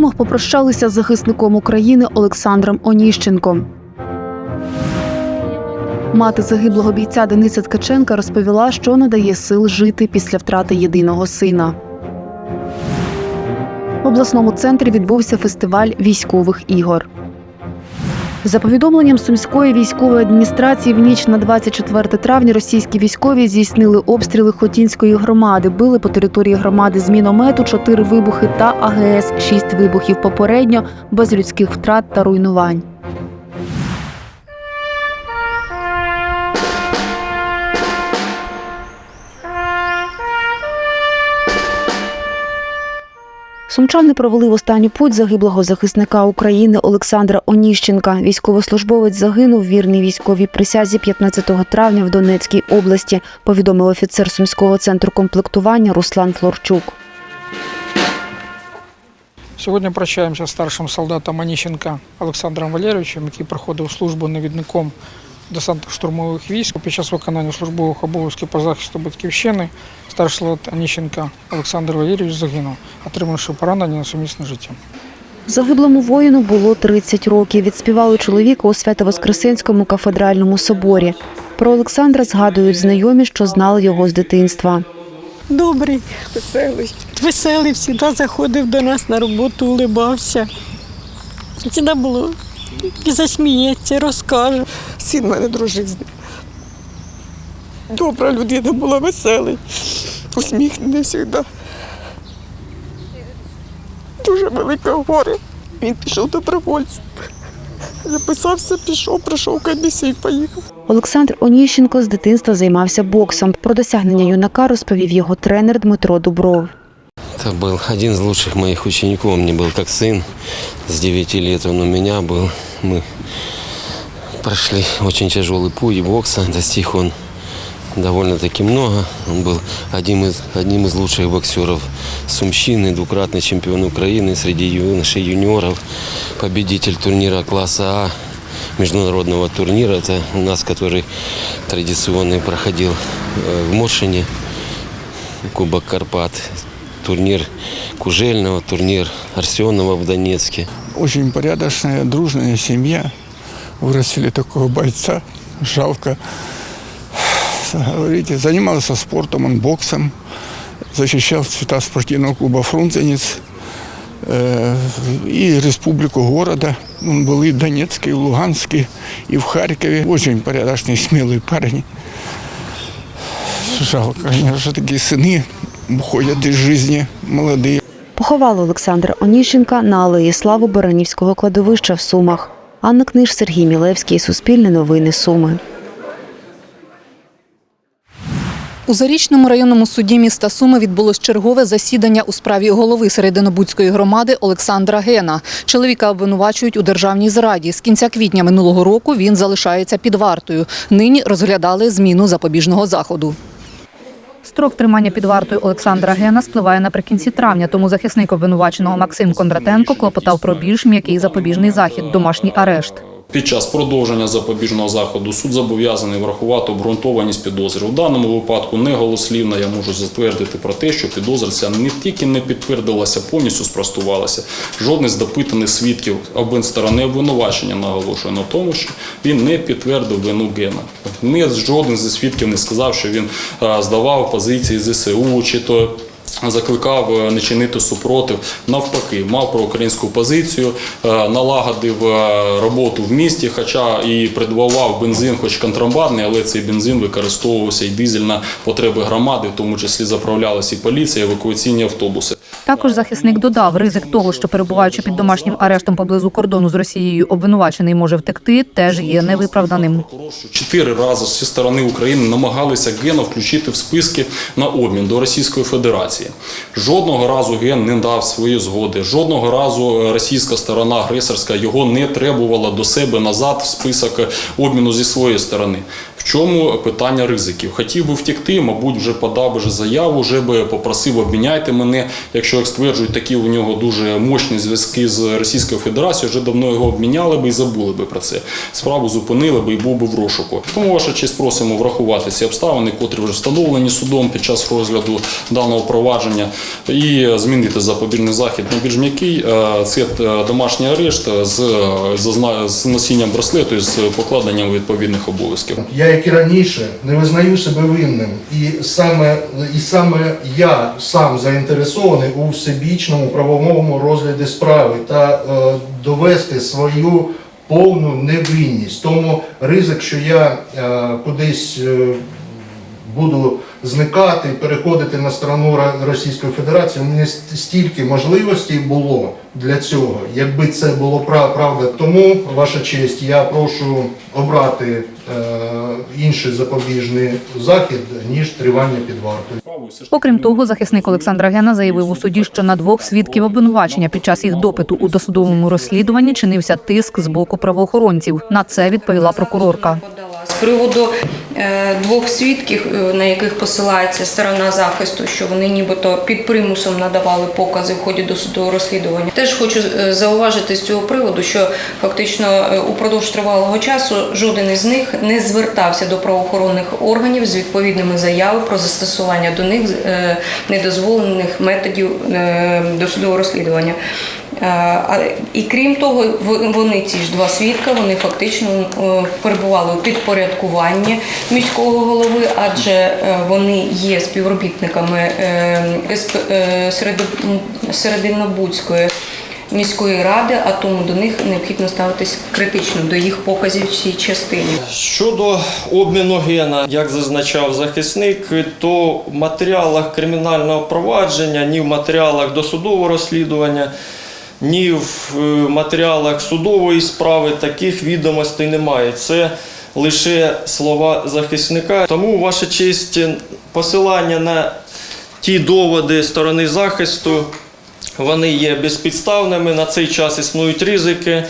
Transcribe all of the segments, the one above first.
Сумах попрощалися з захисником України Олександром Оніщенком. Мати загиблого бійця Дениса Ткаченка розповіла, що надає сил жити після втрати єдиного сина. В обласному центрі відбувся фестиваль військових ігор. За повідомленням сумської військової адміністрації, в ніч на 24 травня російські військові здійснили обстріли Хотінської громади, били по території громади з міномету 4 вибухи та АГС 6 вибухів попередньо, без людських втрат та руйнувань. Сумчани провели в останню путь загиблого захисника України Олександра Оніщенка. Військовослужбовець загинув вірний військовій присязі 15 травня в Донецькій області, повідомив офіцер сумського центру комплектування Руслан Флорчук. Сьогодні прощаємося з старшим солдатом Аніщенка Олександром Валерійовичем, який проходив службу навідником десантно-штурмових військ. Під час виконання службових обов'язків по захисту батьківщини старший солдат Аніщенка Олександр Валерійович загинув, отримавши поранення на сумісне життя. Загиблому воїну було 30 років. Відспівали чоловіка у Свято-Воскресенському кафедральному соборі. Про Олександра згадують знайомі, що знали його з дитинства. Добрий, веселий. Веселий, завжди заходив до нас на роботу, улибався. Завжди було і засміється, розкаже Син мене дружив з ним. Добра людина була веселий, усміхнений завжди. Дуже велике горе. Він пішов добровольцем. Записався, пішов, пройшов комісію і поїхав. Олександр Оніщенко з дитинства займався боксом. Про досягнення юнака розповів його тренер Дмитро Дубров. Это был один из лучших моих учеников. Он мне был как сын. С 9 лет он у меня был. Мы прошли очень тяжелый путь бокса. Достиг он довольно-таки много. Он был одним из, одним из лучших боксеров Сумщины, двукратный чемпион Украины среди юношей юниоров, победитель турнира класса А, международного турнира. Это у нас, который традиционный проходил э, в Моршине, Кубок Карпат, турнир Кужельного, турнир Арсенова в Донецке. Очень порядочная, дружная семья. Вырастили такого бойца. Жалко. Говорите, занимался спортом, он боксом. Защищал цвета спортивного клуба «Фрунзенец» э, и республику города. Он был и в Донецке, и в Луганске, и в Харькове. Очень порядочный, смелый парень. Жалко, конечно, такие сыны уходят из жизни молодые. Поховали Олександра Оніщенка на алеї Слави Баранівського кладовища в Сумах. Анна Книж, Сергій Мілевський, Суспільне новини Суми. У Зарічному районному суді міста Суми відбулось чергове засідання у справі голови Серединобудської громади Олександра Гена. Чоловіка обвинувачують у державній зраді. З кінця квітня минулого року він залишається під вартою. Нині розглядали зміну запобіжного заходу. Строк тримання під вартою Олександра Гена спливає наприкінці травня, тому захисник обвинуваченого Максим Кондратенко клопотав про більш м'який запобіжний захід домашній арешт. Під час продовження запобіжного заходу суд зобов'язаний врахувати обґрунтованість підозри. У даному випадку неголослівно я можу затвердити про те, що підозриця не тільки не підтвердилася, повністю спростувалася. Жодний з допитаних свідків обсторони обвинувачення наголошує на тому, що він не підтвердив вину Гена. Не жоден зі свідків не сказав, що він здавав позиції ЗСУ чи то. Закликав е, не чинити супротив, навпаки, мав проукраїнську позицію, е, налагодив е, роботу в місті, хоча і придбавав бензин, хоч контрабандний, але цей бензин використовувався і дизель на потреби громади, в тому числі заправлялися і поліція, евакуаційні автобуси. Також захисник додав, ризик того, що перебуваючи під домашнім арештом поблизу кордону з Росією, обвинувачений може втекти, теж є невиправданим. Чотири рази зі сторони України намагалися Гена включити в списки на обмін до Російської Федерації. Жодного разу Ген не дав свої згоди. Жодного разу е, російська сторона агресорська його не требувала до себе назад в список обміну зі своєї сторони. В чому питання ризиків? Хотів би втекти, мабуть, вже подав вже заяву, вже би попросив обміняйте мене. Якщо як стверджують, такі у нього дуже мощні зв'язки з Російською Федерацією, вже давно його обміняли би і забули би про це. Справу зупинили би і був би в розшуку. Тому ваша честь просимо врахувати ці обставини, котрі вже встановлені судом під час розгляду даного провадження, і змінити запобіжний захід на більш м'який. Е, Це е, домашній арешт з, з носінням браслету і з покладенням відповідних обов'язків. Я, як і раніше, не визнаю себе винним, і саме, і саме я сам заінтересований у всебічному правовому розгляді справи та е, довести свою повну невинність. Тому ризик, що я е, кудись е, буду зникати, переходити на сторону Російської Федерації. Мене стільки можливостей було для цього, якби це було пра- правда. Тому, ваша честь, я прошу обрати е, інший запобіжний захід, ніж тривання під вартою. Окрім того, захисник Олександра Гена заявив у суді, що на двох свідків обвинувачення під час їх допиту у досудовому розслідуванні чинився тиск з боку правоохоронців. На це відповіла прокурорка. З приводу е, двох свідків, е, на яких посилається сторона захисту, що вони нібито під примусом надавали покази в ході досудового розслідування. Теж хочу е, зауважити з цього приводу, що фактично упродовж тривалого часу жоден із них не звертався до правоохоронних органів з відповідними заявами про застосування до них недозволених методів досудового розслідування. Е, І крім того, вони ці ж два свідка, вони фактично е, перебували у підпорядкуванні міського голови, адже е, вони є співробітниками СП Серединобудської міської ради, а тому до них необхідно ставитись критично до їх показів в цій частині. Щодо обміну гена, як зазначав захисник, то в матеріалах кримінального провадження, ні в матеріалах досудового розслідування, ні в е, матеріалах судової справи таких відомостей немає. Це лише слова захисника. Тому, ваша честь, посилання на ті доводи сторони захисту, вони є безпідставними. На цей час існують ризики.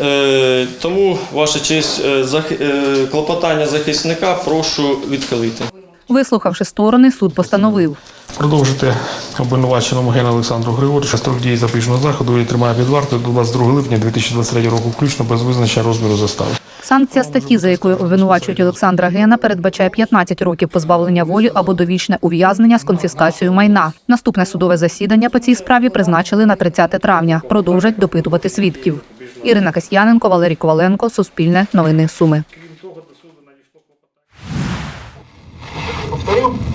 Е, Тому, ваша честь, е, клопотання захисника прошу відхилити. Вислухавши сторони, суд постановив. Продовжити обвинуваченому Гену Олександру Григоровичу строк дії запобіжного заходу і тримає під вартою до 22 липня 2023 року включно без визначення розміру застави. Санкція статті, за якою обвинувачують Олександра Гена, передбачає 15 років позбавлення волі або довічне ув'язнення з конфіскацією майна. Наступне судове засідання по цій справі призначили на 30 травня. Продовжать допитувати свідків. Ірина Касьяненко, Валерій Коваленко, Суспільне, Новини Суми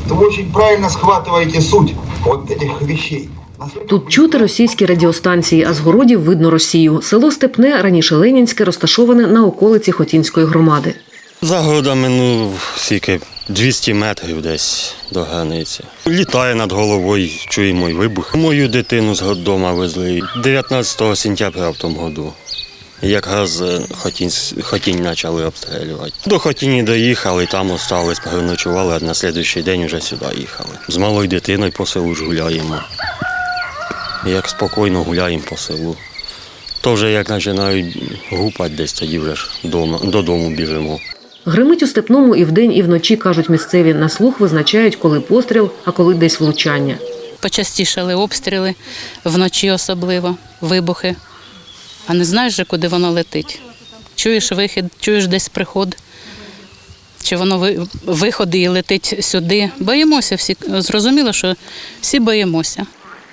Повторю, вы очень правильно схватываете суть вот этих вещей. Тут чути російські радіостанції, а з городів видно Росію. Село Степне, раніше Ленінське, розташоване на околиці Хотінської громади. За городами, ну, скільки 200 метрів десь до границі. Літає над головою, чуємо й вибух. Мою дитину з роддома везли 19 сентября в тому году. Якраз е, Хотінь, Хотінь почали обстрілювати. До Хотіні доїхали, там остались, переночували, а на наступний день вже сюди їхали. З малою дитиною по селу ж гуляємо. Як спокійно гуляємо по селу. То вже як починають гупати десь, тоді вже ж дома, додому біжимо. Гримить у степному і вдень, і вночі, кажуть місцеві. На слух визначають, коли постріл, а коли десь влучання. Почастішали обстріли, вночі особливо, вибухи. А не знаєш, куди воно летить. Чуєш вихід, чуєш десь приход. Чи воно виходить і летить сюди. Боїмося всі. Зрозуміло, що всі боїмося.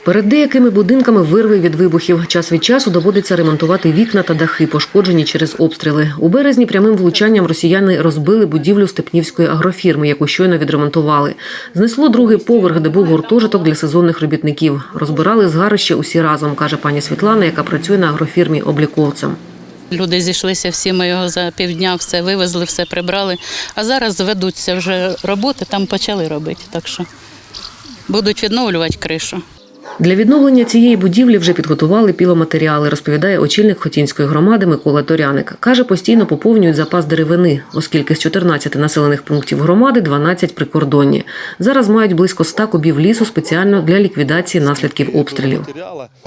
Перед деякими будинками вирви від вибухів. Час від часу доводиться ремонтувати вікна та дахи, пошкоджені через обстріли. У березні прямим влучанням росіяни розбили будівлю степнівської агрофірми, яку щойно відремонтували. Знесло другий поверх, де був гуртожиток для сезонних робітників. Розбирали згарище усі разом, каже пані Світлана, яка працює на агрофірмі обліковцем. Люди зійшлися, всі ми його за півдня все вивезли, все прибрали. А зараз ведуться вже роботи, там почали робити. Так що будуть відновлювати кришу. Для відновлення цієї будівлі вже підготували піломатеріали, розповідає очільник Хотінської громади Микола Торяник. Каже, постійно поповнюють запас деревини, оскільки з 14 населених пунктів громади 12 прикордонні. Зараз мають близько 100 кубів лісу спеціально для ліквідації наслідків обстрілів.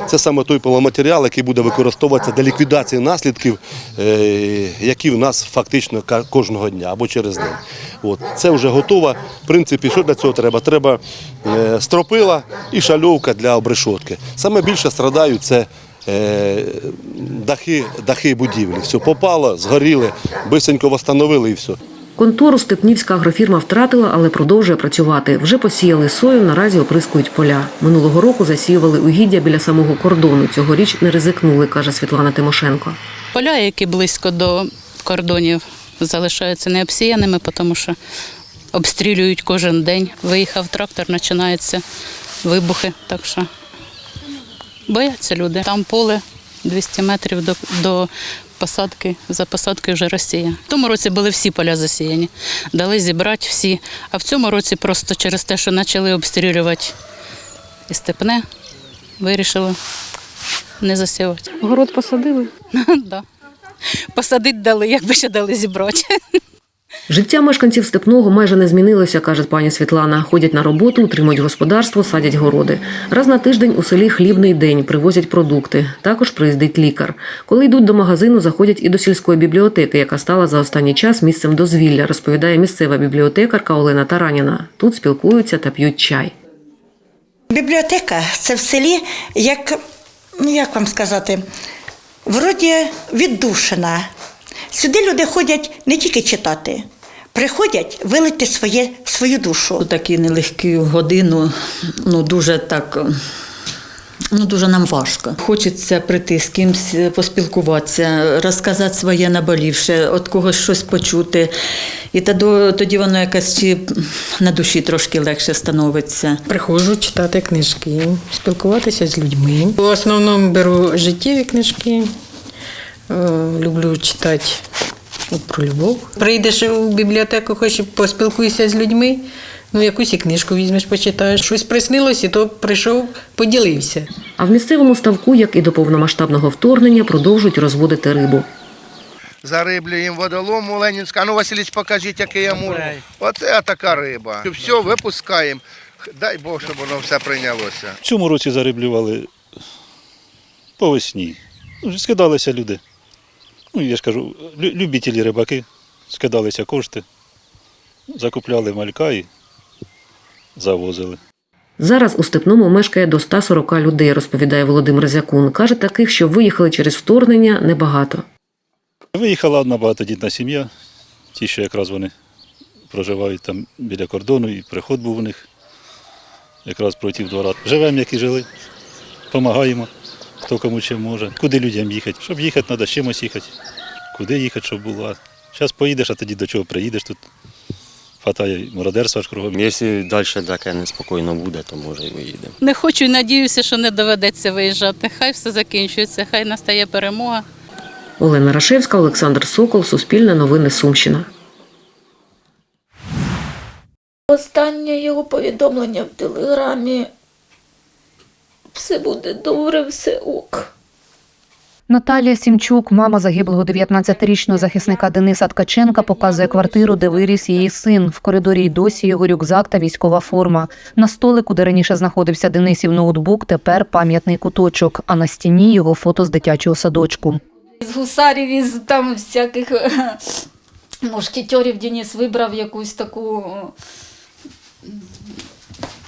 Це саме той пиломатеріал, який буде використовуватися для ліквідації наслідків, е, які в нас фактично кожного дня або через день. От. Це вже готово. В принципі, що для цього треба? Треба е, стропила і шальовка для обрешотки. Саме більше страдають це е, дахи, дахи будівлі. Все попало, згоріли, бисенько встановили і все. Контору Степнівська агрофірма втратила, але продовжує працювати. Вже посіяли сою, наразі оприскують поля. Минулого року засіювали угіддя біля самого кордону. Цьогоріч не ризикнули, каже Світлана Тимошенко. Поля, які близько до кордонів, залишаються необсіяними, тому що обстрілюють кожен день. Виїхав трактор, починаються вибухи. Так що бояться люди. Там поле 200 метрів до, до посадки. За посадкою вже Росія. В тому році були всі поля засіяні. Дали зібрати всі. А в цьому році просто через те, що почали обстрілювати і степне, вирішили не засівати. Город посадили. Да. Посадити дали, якби ще дали зібрати. Життя мешканців степного майже не змінилося, каже пані Світлана. Ходять на роботу, утримують господарство, садять городи. Раз на тиждень у селі хлібний день привозять продукти. Також приїздить лікар. Коли йдуть до магазину, заходять і до сільської бібліотеки, яка стала за останній час місцем дозвілля, розповідає місцева бібліотекарка Олена Тараніна. Тут спілкуються та п'ють чай. Бібліотека це в селі, як, ну як вам сказати, вроді віддушена. Сюди люди ходять не тільки читати, приходять вилити своє, свою душу. У таку нелегку годину, ну дуже так. Ну, дуже нам важко. Хочеться прийти з кимось поспілкуватися, розказати своє наболівше, від когось щось почути. І тоді, воно якось чи на душі трошки легше становиться. Приходжу читати книжки, спілкуватися з людьми. В основному беру життєві книжки, е, люблю читати про любов. Прийдеш у бібліотеку, хоч поспілкуйся з людьми, ну якусь і книжку візьмеш, почитаєш. Щось приснилось, і то прийшов, поділився. А в місцевому ставку, як і до повномасштабного вторгнення, продовжують розводити рибу. Зариблюємо водолому Ленінська. Ну, Василіч, покажіть, який я можу. Оце така риба. Все, випускаємо. Дай Бог, щоб воно все прийнялося. В цьому році зариблювали по весні. Ну, Скидалися люди. Ну, я ж кажу, лю- любителі рибаки, скидалися кошти, закупляли малька і завозили. Зараз у степному мешкає до 140 людей, розповідає Володимир Зякун. Каже, таких, що виїхали через вторгнення, небагато. Виїхала одна багатодітна сім'я, ті, що якраз вони проживають там біля кордону, і приход був у них якраз проти двора. Живемо, як і жили, допомагаємо, хто кому чим може. Куди людям їхати? Щоб їхати, треба з чимось їхати. Куди їхати, щоб було. Зараз поїдеш, а тоді до чого приїдеш тут. Хватає мародерства ж кругом. Якщо далі таке неспокійно буде, то може і виїдемо. Не хочу і надіюся, що не доведеться виїжджати. Хай все закінчується, хай настає перемога. Олена Рашевська, Олександр Сокол, Суспільне новини Сумщина. Останнє його повідомлення в телеграмі. Все буде добре, все ок. Наталія Сімчук, мама загиблого 19-річного захисника Дениса Ткаченка, показує квартиру, де виріс її син. В коридорі й досі його рюкзак та військова форма. На столику, де раніше знаходився Денисів ноутбук, тепер пам'ятний куточок, а на стіні його фото з дитячого садочку. З гусарів, із там всяких мушкетерів Денис вибрав якусь таку. е,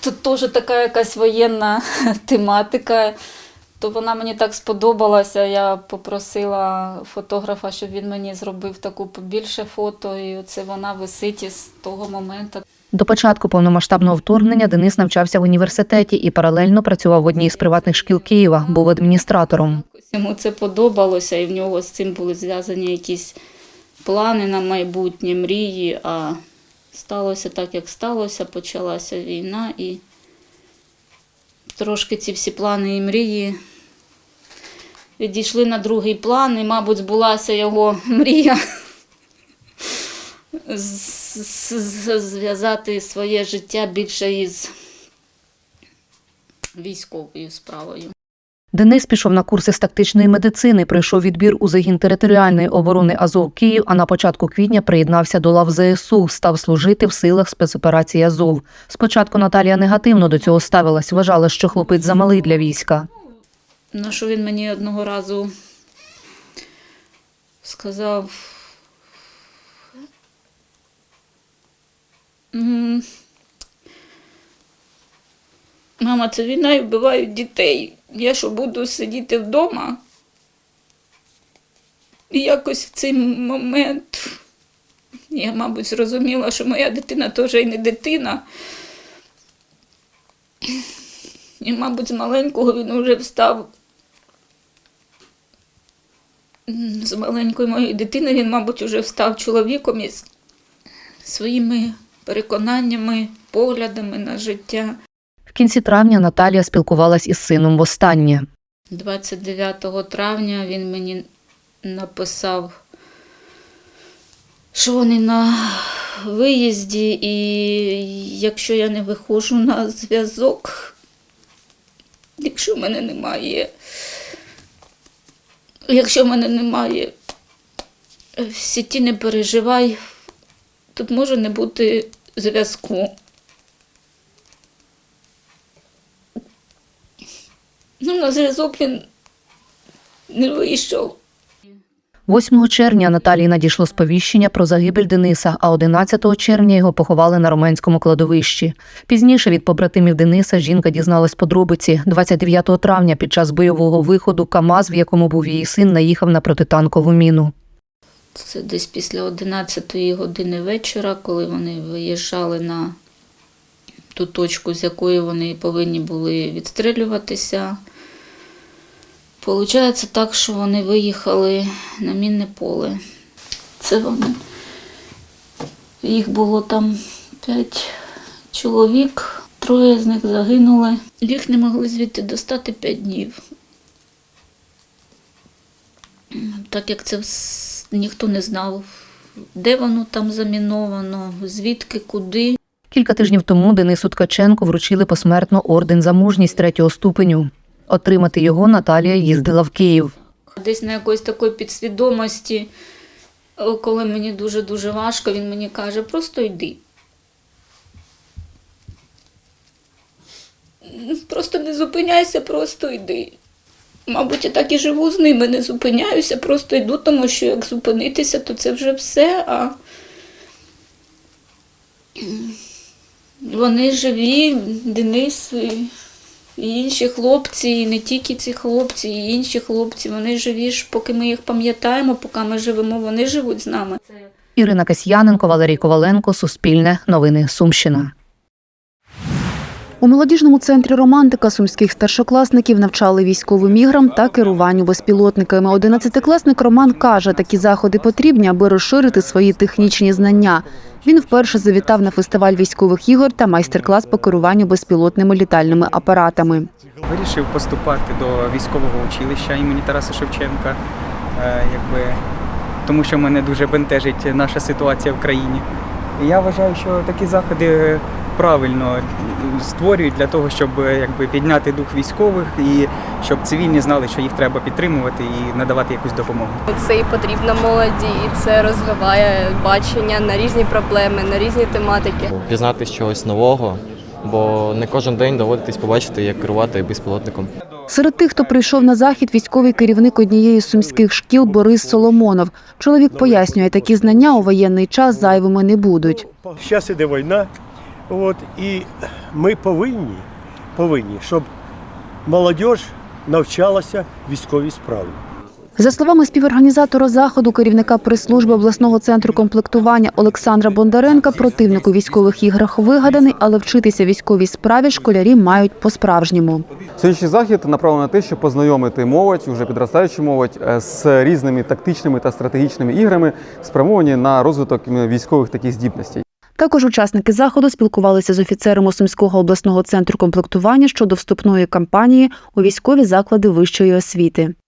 Тут теж така якась воєнна тематика. То вона мені так сподобалася. Я попросила фотографа, щоб він мені зробив таку побільше фото, і оце вона висить із того моменту. До початку повномасштабного вторгнення Денис навчався в університеті і паралельно працював в одній з приватних шкіл Києва, був адміністратором. Йому це подобалося, і в нього з цим були зв'язані якісь плани на майбутнє, мрії. А сталося так, як сталося, почалася війна, і трошки ці всі плани і мрії відійшли на другий план, і, мабуть, збулася його мрія зв'язати своє життя більше із військовою справою. Денис пішов на курси з тактичної медицини, пройшов відбір у загін територіальної оборони Азов Київ, а на початку квітня приєднався до лав ЗСУ, став служити в силах спецоперації Азов. Спочатку Наталія негативно до цього ставилась, вважала, що хлопець замалий для війська. На що він мені одного разу сказав. Мама, це війна і вбивають дітей. Я що буду сидіти вдома? І якось в цей момент я, мабуть, зрозуміла, що моя дитина теж і не дитина. І, мабуть, з маленького він вже встав. З маленької моєї дитини він, мабуть, вже встав чоловіком із своїми переконаннями, поглядами на життя. Кінці травня Наталія спілкувалась із сином востаннє. 29 травня він мені написав, що вони на виїзді, і якщо я не виходжу на зв'язок, якщо в мене немає, якщо в мене немає в сіті, не переживай, тут може не бути зв'язку. Ну, на зв'язок він не вийшов. 8 червня Наталії надійшло сповіщення про загибель Дениса, а 11 червня його поховали на Роменському кладовищі. Пізніше від побратимів Дениса жінка дізналась подробиці. 29 травня під час бойового виходу КАМАЗ, в якому був її син, наїхав на протитанкову міну. Це десь після 11 години вечора, коли вони виїжджали на ту точку, з якої вони повинні були відстрілюватися. Получається так, що вони виїхали на мінне поле. Це вони. Їх було там п'ять чоловік, троє з них загинули. Їх не могли звідти достати п'ять днів. Так як це ніхто не знав, де воно там заміновано, звідки, куди. Кілька тижнів тому Денису Ткаченку вручили посмертно орден за мужність третього ступеню. Отримати його Наталія їздила в Київ. Десь на якоїсь такої підсвідомості, коли мені дуже-дуже важко, він мені каже, просто йди. Просто не зупиняйся, просто йди. Мабуть, я так і живу з ними, не зупиняюся, просто йду, тому що як зупинитися, то це вже все. А вони живі, Денис і інші хлопці, і не тільки ці хлопці, і інші хлопці, вони живі ж, поки ми їх пам'ятаємо, поки ми живемо, вони живуть з нами. Ірина Касьяненко, Валерій Коваленко, Суспільне, Новини Сумщина. У молодіжному центрі романтика сумських старшокласників навчали військовим іграм та керуванню безпілотниками. Одинадцятикласник Роман каже, такі заходи потрібні, аби розширити свої технічні знання. Він вперше завітав на фестиваль військових ігор та майстер-клас по керуванню безпілотними літальними апаратами. Вирішив поступати до військового училища імені Тараса Шевченка, е, якби, тому що мене дуже бентежить наша ситуація в країні. І я вважаю, що такі заходи правильно створюють для того, щоб якби, підняти дух військових і щоб цивільні знали, що їх треба підтримувати і надавати якусь допомогу. Це і потрібно молоді, і це розвиває бачення на різні проблеми, на різні тематики. пізнати чогось нового, бо не кожен день доводитись побачити, як керувати безпілотником. Серед тих, хто прийшов на захід, військовий керівник однієї з сумських шкіл Борис Соломонов. Чоловік пояснює, такі знання у воєнний час зайвими не будуть. Зараз іде війна, от, і ми повинні, повинні, щоб молодь навчалася військовій справі. За словами співорганізатора заходу, керівника прес-служби обласного центру комплектування Олександра Бондаренка, противник у військових іграх вигаданий, але вчитися військовій справі школярі мають по-справжньому. Сьогоднішній захід направлений на те, щоб познайомити молодь, вже підростаючу молодь, е, з різними тактичними та стратегічними іграми, спрямовані на розвиток е, військових таких здібностей. Також учасники заходу спілкувалися з офіцерами Сумського обласного центру комплектування щодо вступної кампанії у військові заклади вищої освіти.